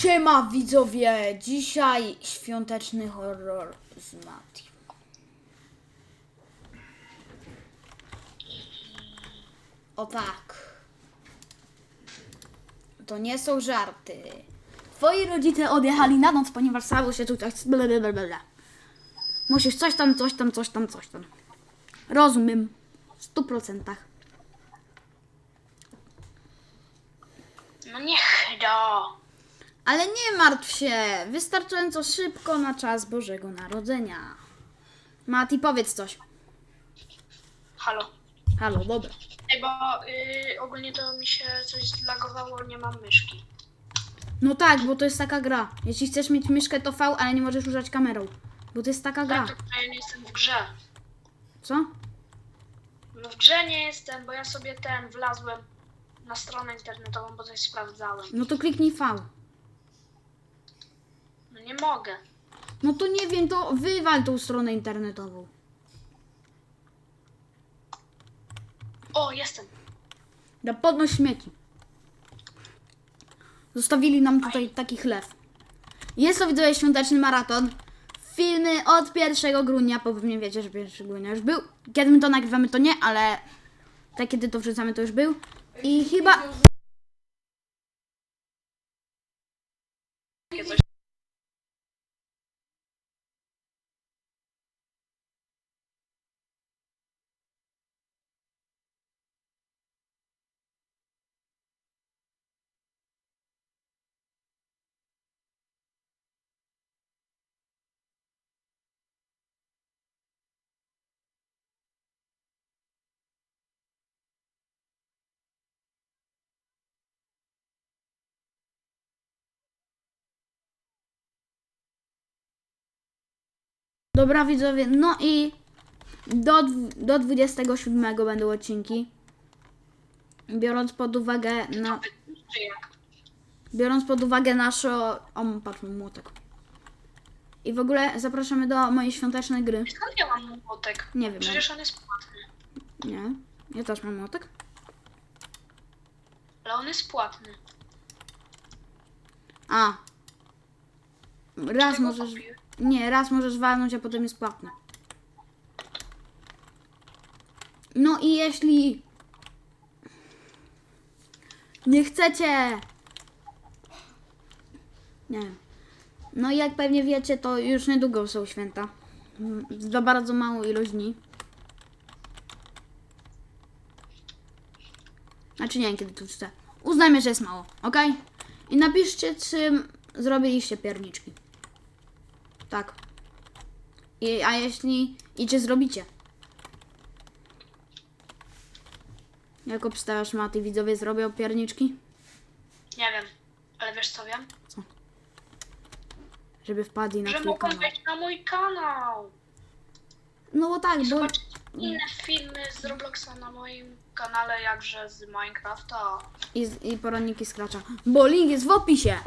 Siema widzowie, dzisiaj świąteczny horror z Mati. O tak. To nie są żarty. Twoi rodzice odjechali na noc, ponieważ stało się tutaj blablabla. Musisz coś tam, coś tam, coś tam, coś tam. Rozumiem. W stu procentach. No niech do. Ale nie martw się, wystarczająco szybko na czas Bożego Narodzenia. Mati, powiedz coś. Halo. Halo, dobra. Ej, bo y, ogólnie to mi się coś zlagowało, nie mam myszki. No tak, bo to jest taka gra. Jeśli chcesz mieć myszkę, to V, ale nie możesz używać kamerą. Bo to jest taka gra. Tak, to ja nie jestem w grze. Co? No w grze nie jestem, bo ja sobie ten wlazłem na stronę internetową, bo coś sprawdzałem. No to kliknij V. No nie mogę. No to nie wiem, to wywal tą stronę internetową. O, jestem. Da podnoś śmieci. Zostawili nam tutaj taki chlew. Jest to widzowie świąteczny maraton. Filmy od 1 grudnia, bo pewnie wiecie, że 1 grudnia już był. Kiedy my to nagrywamy, to nie, ale tak kiedy to wrzucamy, to już był. I chyba... Dobra widzowie, no i do, do 27 będą odcinki. Biorąc pod uwagę na, biorąc pod uwagę naszą... O, patrz, młotek. I w ogóle zapraszamy do mojej świątecznej gry. Skąd ja mam młotek? Nie wiem. Przecież on jest płatny. Nie, ja też mam młotek. Ale on jest płatny. A. Raz możesz... kupił? Nie, raz możesz walnąć, a potem jest płatne. No i jeśli nie chcecie. Nie. No i jak pewnie wiecie, to już niedługo są święta. Za bardzo małą ilość dni. Znaczy nie wiem kiedy tu chcę. Uznajmy, że jest mało, ok? I napiszcie, czy zrobiliście pierniczki. Tak. I, a jeśli... I czy zrobicie? Jak obstawiasz, Maty, widzowie zrobią pierniczki? Nie wiem. Ale wiesz co wiem? Żeby wpadli na Że twój mogą kanał. wejść na mój kanał. No bo tak, I bo... zobaczyć inne filmy z Robloxa na moim kanale, jakże z Minecrafta. I, z- I poradniki skracza. Bo link jest w opisie.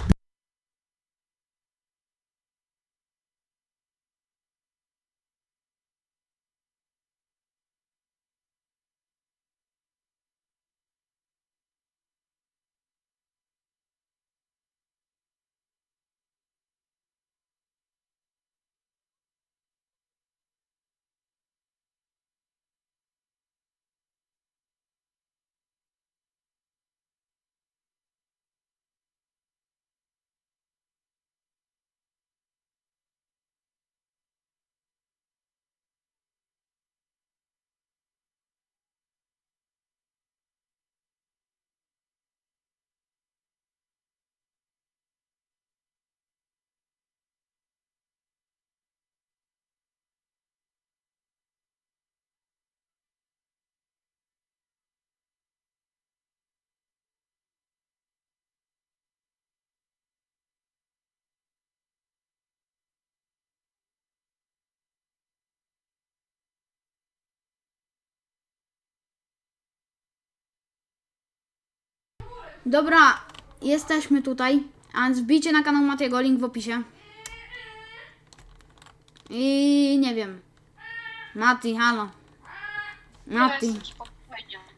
Dobra, jesteśmy tutaj. A wbijcie na kanał Matiego, link w opisie. I nie wiem. Mati, halo. Mati.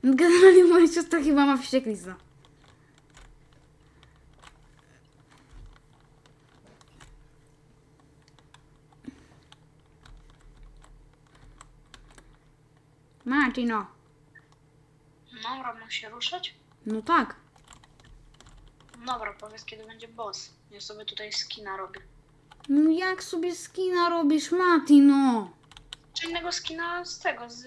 Generalnie moja siostra chyba ma wściekliznę. Martino. No, no mam się ruszać? No tak. Dobra, powiedz kiedy będzie boss. Ja sobie tutaj skina robię. No jak sobie skina robisz, Mati, no? Czy innego skina z tego, z...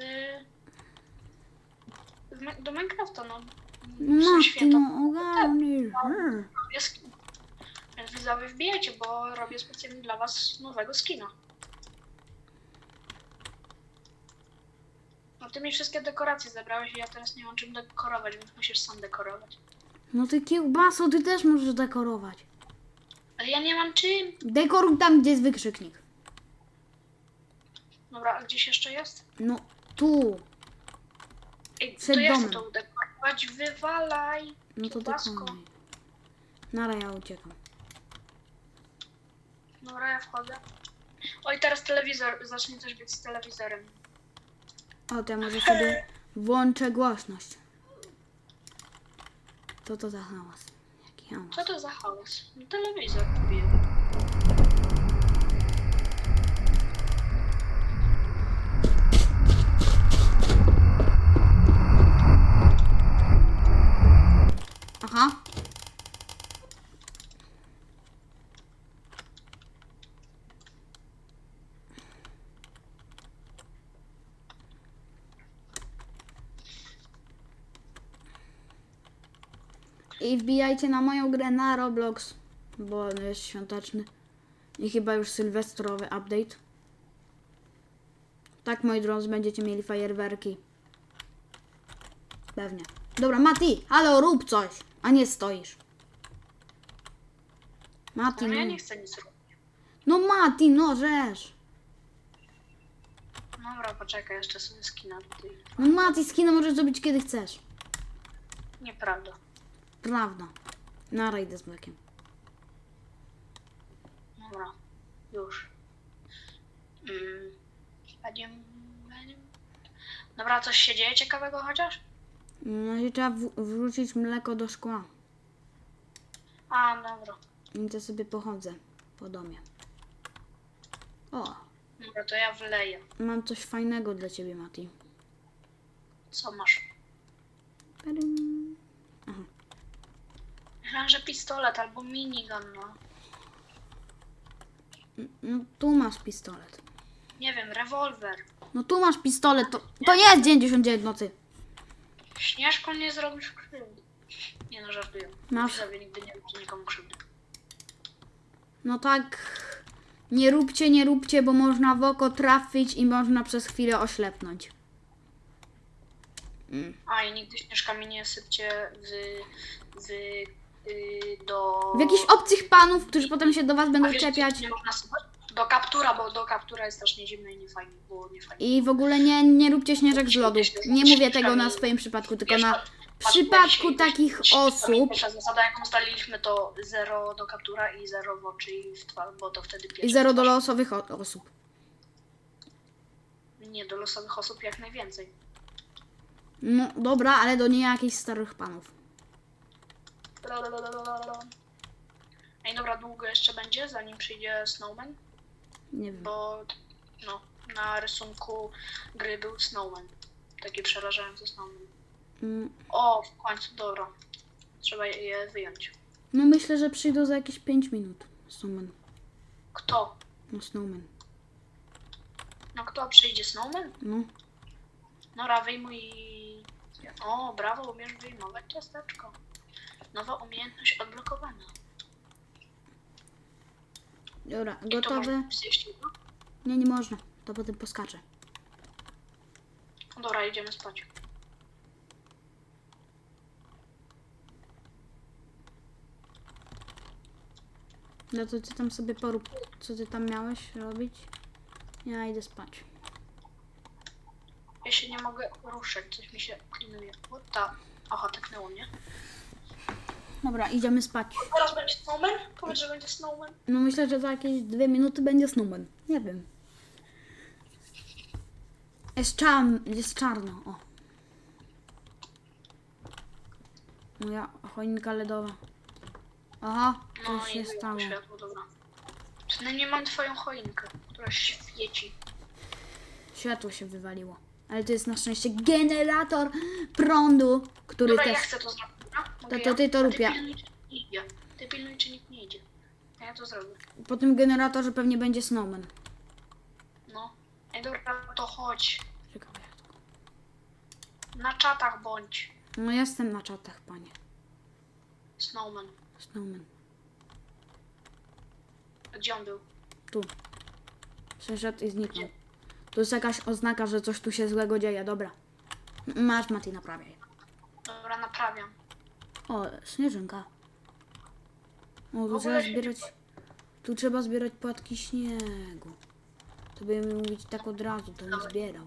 z do Minecrafta, no. Z Mati, świata. no ogarniesz. Hmm. Robię skin. Więc widzowie wbijajcie, bo robię specjalnie dla was nowego skina. No ty mi wszystkie dekoracje zebrałeś i ja teraz nie mam czym dekorować, więc musisz sam dekorować. No ty kiełbaso, ty też możesz dekorować. Ale ja nie mam czym. Dekoruj tam, gdzie jest wykrzyknik. Dobra, a gdzieś jeszcze jest? No tu. Ej, Przed to ja chcę domem. to udekorować, wywalaj. No to Kiełbasko. dekoruj. Nara, ja uciekam. Dobra, ja wchodzę. Oj, teraz telewizor, zacznie coś być z telewizorem. O, to ja może sobie włączę głośność. To to za hałas. Jaki hałas. Co to za hałas? No, telewizor bije. Aha. I wbijajcie na moją grę na Roblox, bo on jest świąteczny. I chyba już sylwestrowy update. Tak, moi drodzy, będziecie mieli fajerwerki. Pewnie. Dobra, Mati, halo, rób coś, a nie stoisz. Mati, No ja no. nie chcę nic robić. No Mati, no żeż. Dobra, poczekaj, jeszcze sobie skina tutaj. No Mati, skina możesz zrobić kiedy chcesz. Nieprawda. Prawda. Nara idę z mlekiem. Dobra, już. Mm. Będziemy- Dobra, coś się dzieje ciekawego chociaż? No i trzeba w- wrzucić mleko do szkła. A, dobra. I to sobie pochodzę po domie. O, Dobra, to ja wleję. mam coś fajnego dla ciebie, Mati. Co masz? Myślałem, że pistolet albo minigun, no. No tu masz pistolet. Nie wiem, rewolwer. No tu masz pistolet, to, to jest dzień 99 nocy. Śnieżką nie zrobisz krzywdy. Nie no, żartuję. Masz. Widzowie nigdy nie robię nikomu krzywdy. No tak, nie róbcie, nie róbcie, bo można w oko trafić i można przez chwilę oślepnąć. Mm. A i nigdy śnieżkami nie sypcie w... w... y, do... W jakichś obcych panów, którzy potem się do was A będą wiesz, czepiać. gdzie można? Do kaptura, bo do kaptura jest strasznie zimno i nie fajnie, było nie fajnie. I w ogóle nie, nie róbcie śnieżek z lodu. Nie mówię tego na swoim przypadku, tylko na przypadku takich osób. Pierwsza zasada, jaką ustaliliśmy, to 0 do kaptura i 0 w oczy i w twarz, bo to wtedy I pierwsze. zero do losowych o- osób. Nie, do losowych osób jak najwięcej. No dobra, ale do nie jakichś starych panów. Ej, dobra, długo jeszcze będzie, zanim przyjdzie Snowman? Nie wiem. Bo, no, na rysunku gry był Snowman. Taki przerażający Snowman. Mm, O, w końcu, dobra. Trzeba je- wyjąć. No myślę, że przyjdą za jakieś 5 minut. Snowman. Kto? No Snowman. No kto przyjdzie Snowman? No. Nora, wyjmuj. O, brawo, umiesz wyjmować ciasteczko. Nowa umiejętność odblokowana. Dobra, I to gotowe? można zjeść jedno? Nie, nie można. To potem poskaczę. Dobra, idziemy spać. No to ty tam sobie porób, co ty tam miałeś robić. Ja idę spać. Ja się nie mogę ruszać, coś mi się klinuje. O, ta. Aha, teknęło mnie. Dobra, idziemy spać. Teraz będzie Snowman? Powiedz, że będzie Snowman. No myślę, że za jakieś dwie minuty będzie Snowman. Nie wiem. Jest, czarn, jest czarno, o. Moja choinka ledowa. Aha, No coś i się wyjął stało. światło, dobra. Przynajmniej mam twoją choinkę, która świeci. Światło się wywaliło. Ale to jest na szczęście generator prądu, który Dobra, też... ja chcę to zrobić, To- to ja? ty to A rób, ja. Ty pilnuj, czy nikt nie idzie. A ja to zrobię. Po tym generatorze pewnie będzie snowman. No. Ej, dobra, to chodź. To- Na czatach bądź. No jestem na czatach, panie. Snowman. Snowman. Gdzie on był? Tu. Przeszedł i zniknął. Tu jest jakaś oznaka, że coś tu się złego dzieje. Dobra. M- Masz, Mati, naprawiaj. Dobra, naprawiam. O, śnieżynka. O, tu trzeba zbierać... Tu trzeba zbierać płatki śniegu. To będziemy mówić tak od razu, to nie zbierał.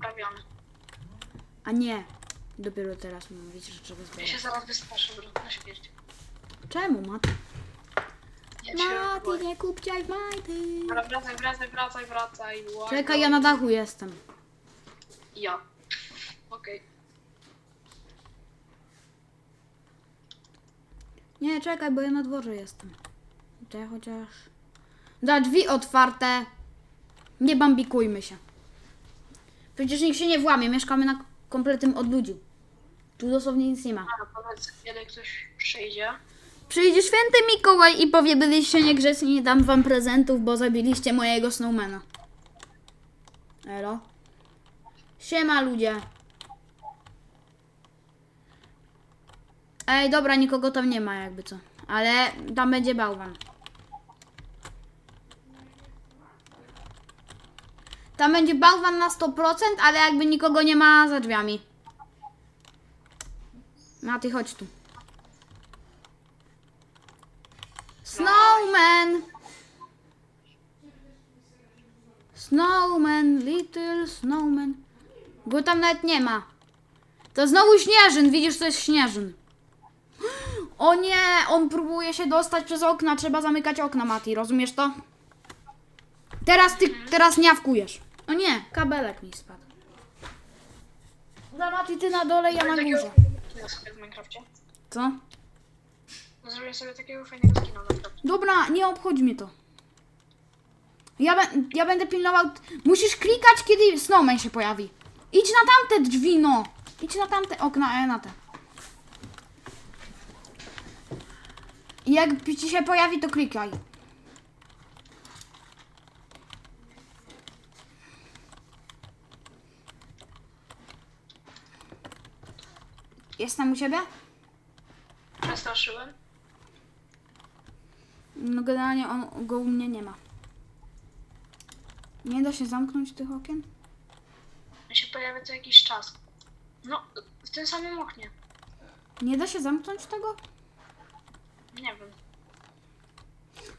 A nie. Dopiero teraz mówić, że trzeba Ja się zbierać. zaraz wystraszę, bro, na śmierć. Czemu, Mati? Ja się Mati, boję. nie kupciaj majty. Dobra, wracaj, wracaj, wracaj, wracaj. Czekaj, ja na dachu jestem. Ja. Okej. Nie, czekaj, bo ja na dworze jestem. Ja chociaż... Da drzwi otwarte. Nie bambikujmy się. Przecież nikt się nie włamie, mieszkamy na kompletnym odludziu. Tu dosłownie nic nie ma. A powiedz, kiedy ktoś przyjdzie. Przyjdzie święty Mikołaj i powie, byliście niegrzeczni, nie dam wam prezentów, bo zabiliście mojego snowmana. Elo. Siema ludzie. Ej, dobra, nikogo tam nie ma jakby co. Ale tam będzie bałwan. Tam będzie bałwan na 100%, ale jakby nikogo nie ma za drzwiami. Maty, chodź tu. Snowman! Snowman, little snowman. Go tam nawet nie ma. To znowu śnieżyn, widzisz, to jest śnieżyn. O nie, on próbuje się dostać przez okna, trzeba zamykać okna, Mati, rozumiesz to? Teraz ty, teraz niawkujesz. O nie, kabelek mi spadł. Dobra, Mati, ty na dole, ja na górze. w Minecrafcie. Co? No, Zrobię sobie takiego fajnego skina na przykład. Dobra, nie obchodzi mnie to. Ja, be, ja będę pilnował. Musisz klikać, kiedy snowman się pojawi. Idź na tamte drzwi, no. Idź na tamte okna, a ja na te. I jak ci się pojawi, to klikaj. Jestem u ciebie? Przestraszyłem. No generalnie on go u mnie nie ma. Nie da się zamknąć tych okien? On się pojawia co jakiś czas. No, w tym samym oknie. Nie da się zamknąć tego? Nie wiem.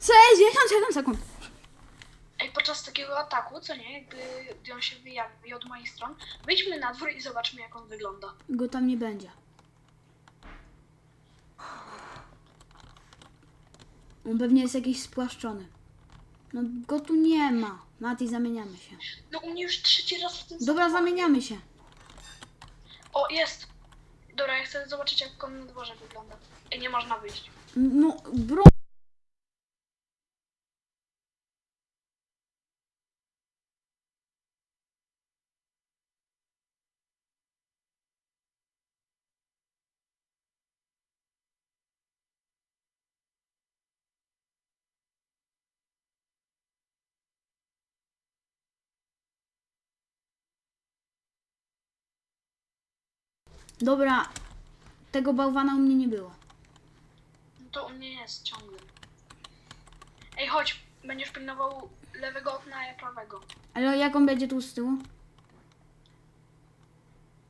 67 sekund. Ej, podczas takiego ataku, co nie, jakby gdy on się wyjawi od moich stron, wyjdźmy na dwór i zobaczmy jak on wygląda. Go tam nie będzie. On pewnie jest jakiś spłaszczony. No go tu nie ma. Mati, zamieniamy się. No u mnie już trzeci raz w tym Dobra, zamieniamy się. O, jest! Dobra, ja chcę zobaczyć jak on na dworze wygląda. Ej, nie można wyjść. No, bro. Dobra, tego bałwana u mnie nie było. To u mnie jest ciągle. Ej, chodź, będziesz pilnował lewego okna, a ja prawego. Ale jak on będzie tu z tyłu?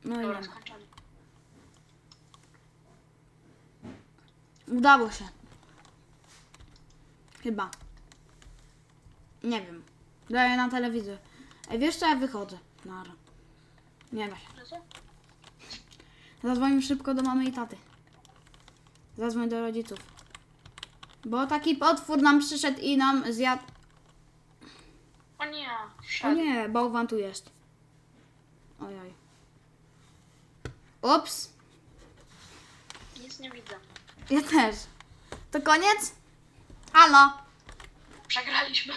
No i Dobra, skończony. Udało się. Chyba. Nie wiem. Daję na telewizor. Ej, wiesz co, ja wychodzę. Nara. Nie da się. Szybko do mamy i taty. Zadzwoń do rodziców. Bo taki potwór nam przyszedł i nam zjadł. O nie, O wszedł. nie, bałwan tu jest. Ojoj. Ups. Nic nie widzę. Ja też. To koniec? Halo. Przegraliśmy.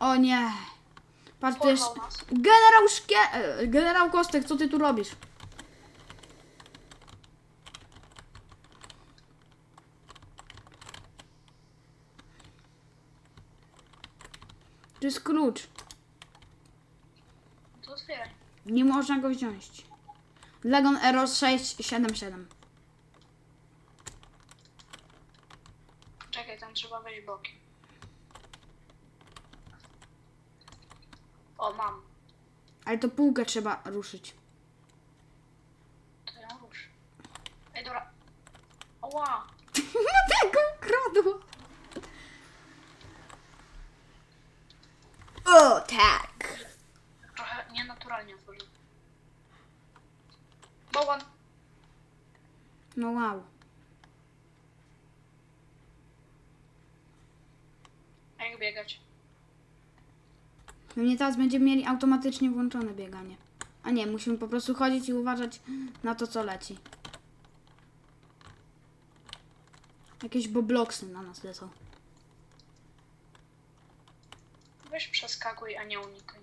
O nie. Patrz, to jest... Porwał nas. Generał Szkie... e, Generał Kostek, co ty tu robisz? e, Generał Kostek, co ty tu robisz? To jest klucz. To otwieraj. Nie można go wziąć. Legon Error 677. Czekaj, tam trzeba wejść bokiem. O, mam. Ale to półkę trzeba ruszyć. To ją rusz. Ej, dobra. Oła. No tego ukradło. O, tak. Trochę nienaturalnie otworzył. Bałwan. No wow. A jak biegać? Pewnie teraz będziemy mieli automatycznie włączone bieganie. A nie, musimy po prostu chodzić i uważać na to, co leci. Jakieś bobloksy na nas lecą. Weź przeskakuj, a nie unikaj.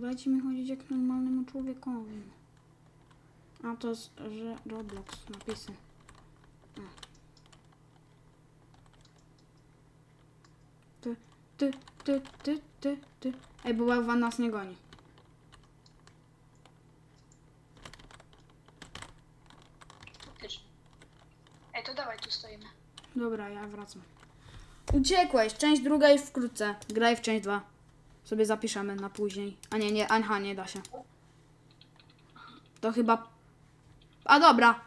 Dajcie mi chodzić jak normalnemu człowiekowi. A to jest, że Roblox napisy. A. Ty, ty, ty, ty, ty, ty. Ej, bo bałwan nas nie goni. Ej, to dawaj, tu stoimy. Dobra, ja wracam. Uciekłeś, część druga już wkrótce. Graj w część dwa. Sobie zapiszemy na później. A nie, nie, Anha, nie da się. To chyba... A dobra.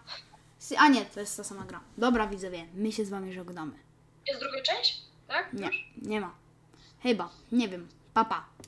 A nie, to jest ta sama gra. Dobra, widzowie, my się z wami żegnamy. Jest druga część? Tak? Nie, nie ma. Chyba, nie wiem. Papa. Pa.